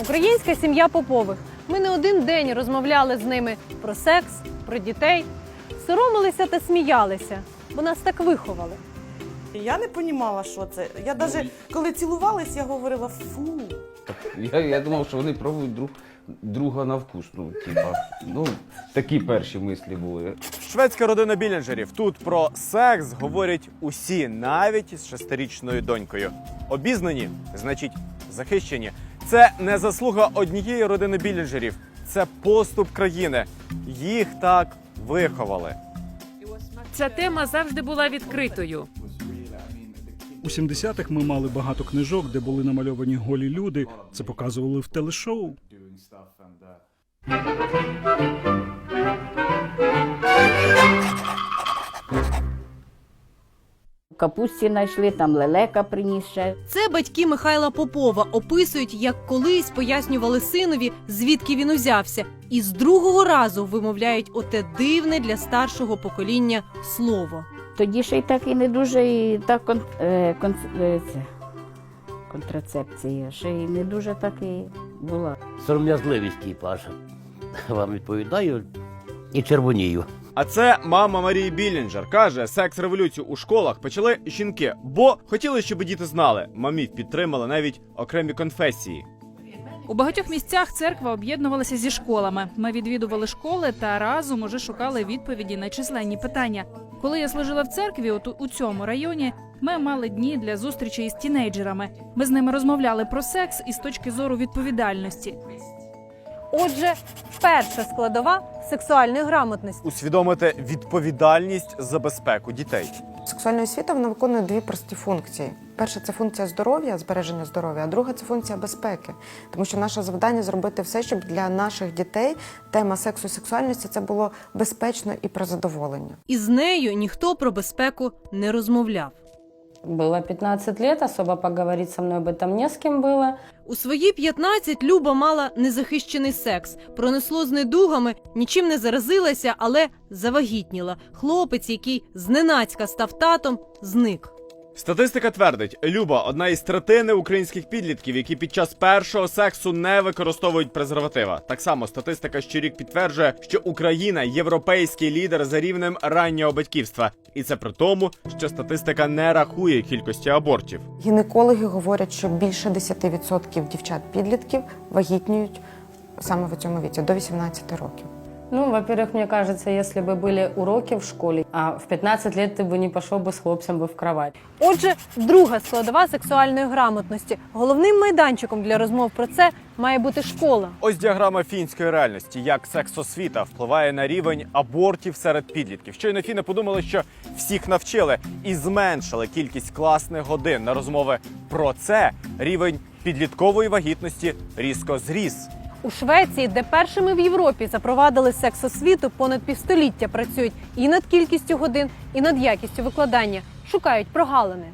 Українська сім'я Попових. Ми не один день розмовляли з ними про секс, про дітей, соромилися та сміялися, бо нас так виховали. Я не розуміла, що це. Я навіть коли цілувались, я говорила фу. Я, я думав, що вони пробують друг, друга на вкус. Ну, типа, ну, такі перші мислі були. Шведська родина Білінджерів. Тут про секс говорять усі, навіть із шестирічною донькою. Обізнані, значить, захищені. Це не заслуга однієї родини Білінджерів, це поступ країни. Їх так виховали. Ця тема завжди була відкритою. У 70-х ми мали багато книжок, де були намальовані голі люди. Це показували в телешоу. Капусті знайшли, там лелека приніс ще. Це батьки Михайла Попова описують, як колись пояснювали синові, звідки він узявся, і з другого разу вимовляють оте дивне для старшого покоління слово. Тоді ще й так і не дуже і так кон, е, кон, е, це, контрацепція, ще й не дуже так і була. сором'язливість, типаж. Вам відповідаю і червонію. А це мама Марії Білінджер каже, секс-революцію у школах почали жінки, бо хотіли, щоб діти знали. Мамів підтримали навіть окремі конфесії. У багатьох місцях церква об'єднувалася зі школами. Ми відвідували школи та разом уже шукали відповіді на численні питання. Коли я служила в церкві, от у цьому районі, ми мали дні для зустрічей із тінейджерами. Ми з ними розмовляли про секс із точки зору відповідальності. Отже, перша складова сексуальної грамотності. Усвідомити відповідальність за безпеку дітей. Сексуальна освіта вона виконує дві прості функції. Перша це функція здоров'я, збереження здоров'я, а друга це функція безпеки. Тому що наше завдання зробити все, щоб для наших дітей тема сексу і сексуальності це було безпечно і про задоволення. І з нею ніхто про безпеку не розмовляв. Было 15 лет, особо поговорить со мной об этом не с кем было. У свої 15 Люба мала незахищений секс, пронесло з недугами, нічим не заразилася, але завагітніла. Хлопець, який зненацька став татом, зник. Статистика твердить, Люба одна із третини українських підлітків, які під час першого сексу не використовують презерватива. Так само статистика щорік підтверджує, що Україна європейський лідер за рівнем раннього батьківства, і це при тому, що статистика не рахує кількості абортів. Гінекологи говорять, що більше 10% дівчат-підлітків вагітніють саме в цьому віці до 18 років. Ну, во-первых, мне кажется, если бы были уроки в школе, а в 15 лет ты бы не пошел бы с хлопцем бы в кровать. Отже, друга складова сексуальної грамотності. Головним майданчиком для розмов про це має бути школа. Ось діаграма фінської реальності, як сексосвіта впливає на рівень абортів серед підлітків. Щойно фіни подумали, що всіх навчили і зменшили кількість класних годин на розмови про це. Рівень підліткової вагітності різко зріс. У Швеції, де першими в Європі запровадили секс освіту, понад півстоліття працюють і над кількістю годин, і над якістю викладання. Шукають прогалини.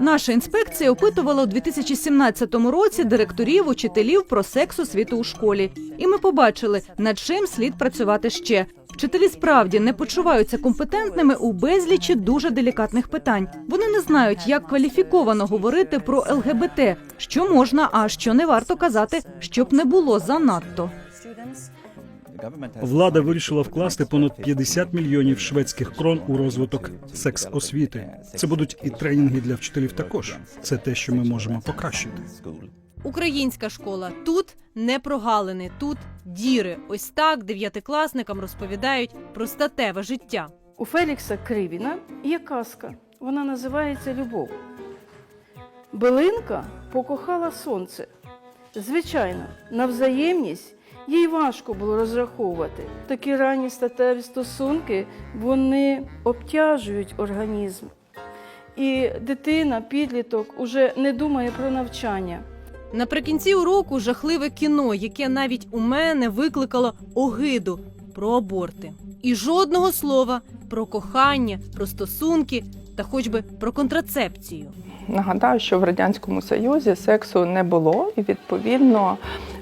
Наша інспекція опитувала у 2017 році директорів, учителів про секс освіту у школі. І ми побачили, над чим слід працювати ще. Вчителі справді не почуваються компетентними у безлічі дуже делікатних питань. Вони не знають, як кваліфіковано говорити про ЛГБТ, що можна, а що не варто казати, щоб не було занадто. Влада вирішила вкласти понад 50 мільйонів шведських крон у розвиток секс-освіти. Це будуть і тренінги для вчителів також. Це те, що ми можемо покращити. Українська школа тут не прогалини, тут діри. Ось так дев'ятикласникам розповідають про статеве життя. У Фелікса Кривіна є казка. Вона називається Любов. Билинка покохала сонце. Звичайно, на взаємність їй важко було розраховувати. Такі ранні статеві стосунки вони обтяжують організм. І дитина, підліток уже не думає про навчання. Наприкінці уроку жахливе кіно, яке навіть у мене викликало огиду про аборти. І жодного слова про кохання, про стосунки та хоч би про контрацепцію. Нагадаю, що в радянському союзі сексу не було, і відповідно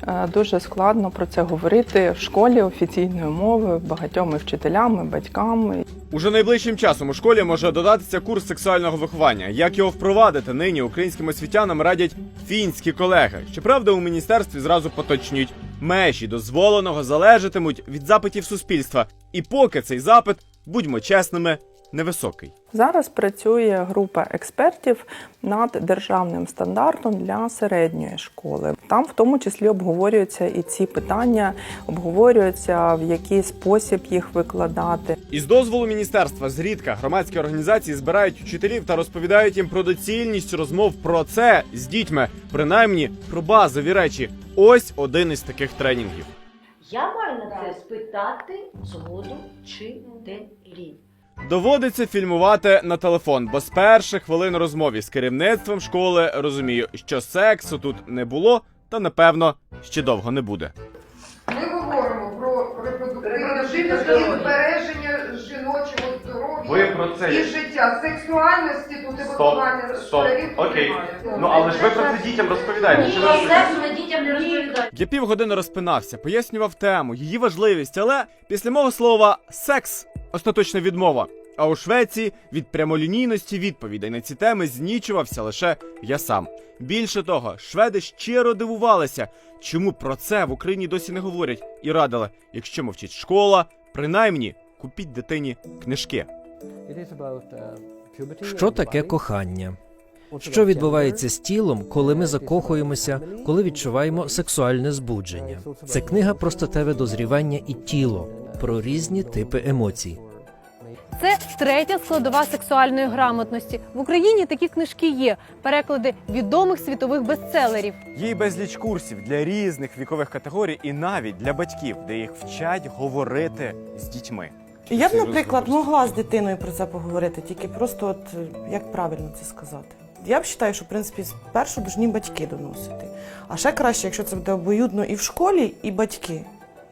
е, дуже складно про це говорити в школі офіційною мовою багатьома вчителями, батьками. Уже найближчим часом у школі може додатися курс сексуального виховання. Як його впровадити нині українським освітянам радять фінські колеги. Щоправда, у міністерстві зразу поточнюють межі дозволеного залежатимуть від запитів суспільства. І поки цей запит, будьмо чесними, невисокий. Зараз працює група експертів над державним стандартом для середньої школи. Там в тому числі обговорюються і ці питання, обговорюються в який спосіб їх викладати. Із дозволу міністерства зрідка громадські організації збирають учителів та розповідають їм про доцільність розмов про це з дітьми, принаймні про базові речі. Ось один із таких тренінгів. Я маю на це спитати згоду вчителів. Доводиться фільмувати на телефон, бо з перших хвилин розмові з керівництвом школи розумію, що сексу тут не було, та напевно ще довго не буде. Ми говоримо про репродуктивне життя і збереження жіночого здоров'я Ви про це- і життя, сексуальності тут і виховання немає. Ну, дітям розповідаєте. Ні, сексу ми дітям не розповідаємо. Я півгодини розпинався, пояснював тему, її важливість, але після мого слова секс остаточна відмова. А у Швеції від прямолінійності відповідей на ці теми знічувався лише я сам. Більше того, шведи щиро дивувалися, чому про це в Україні досі не говорять, і радили, якщо мовчить школа, принаймні купіть дитині книжки. Що таке кохання? Що відбувається з тілом, коли ми закохуємося, коли відчуваємо сексуальне збудження? Це книга про статеве дозрівання і тіло, про різні типи емоцій. Це третя складова сексуальної грамотності. В Україні такі книжки є. Переклади відомих світових бестселерів. Є безліч курсів для різних вікових категорій і навіть для батьків, де їх вчать говорити з дітьми. Я б, наприклад, могла з дитиною про це поговорити, тільки просто от е, як правильно це сказати. Я б вважаю, що в принципі спершу повинні батьки доносити. А ще краще, якщо це буде обоюдно і в школі, і батьки.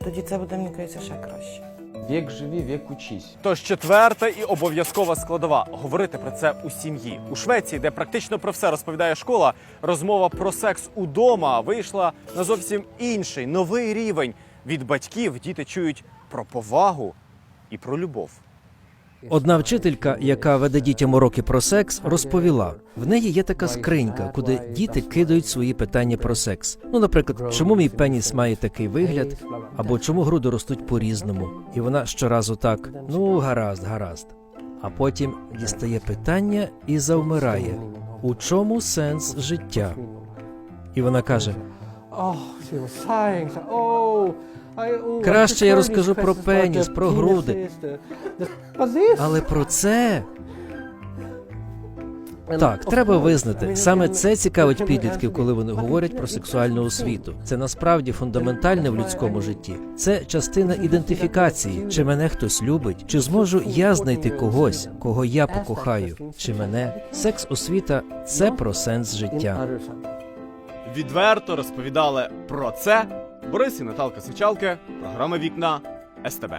Тоді це буде, мені здається, ще краще. Вік живі, вік учись. Тож четверта і обов'язкова складова говорити про це у сім'ї. У Швеції, де практично про все розповідає школа, розмова про секс удома вийшла на зовсім інший новий рівень. Від батьків діти чують про повагу і про любов. Одна вчителька, яка веде дітям уроки про секс, розповіла: в неї є така скринька, куди діти кидають свої питання про секс. Ну, наприклад, чому мій пеніс має такий вигляд, або чому груди ростуть по-різному. І вона щоразу так: ну, гаразд, гаразд. А потім дістає питання і завмирає. У чому сенс життя? І вона каже: Краще я розкажу про пеніс, про груди. Але про це. Так, треба визнати, саме це цікавить підлітків, коли вони говорять про сексуальну освіту. Це насправді фундаментальне в людському житті. Це частина ідентифікації. Чи мене хтось любить, чи зможу я знайти когось, кого я покохаю, чи мене секс освіта це про сенс життя. Відверто розповідали про це Борис і Наталка Сичалки, програма Вікна СТБ.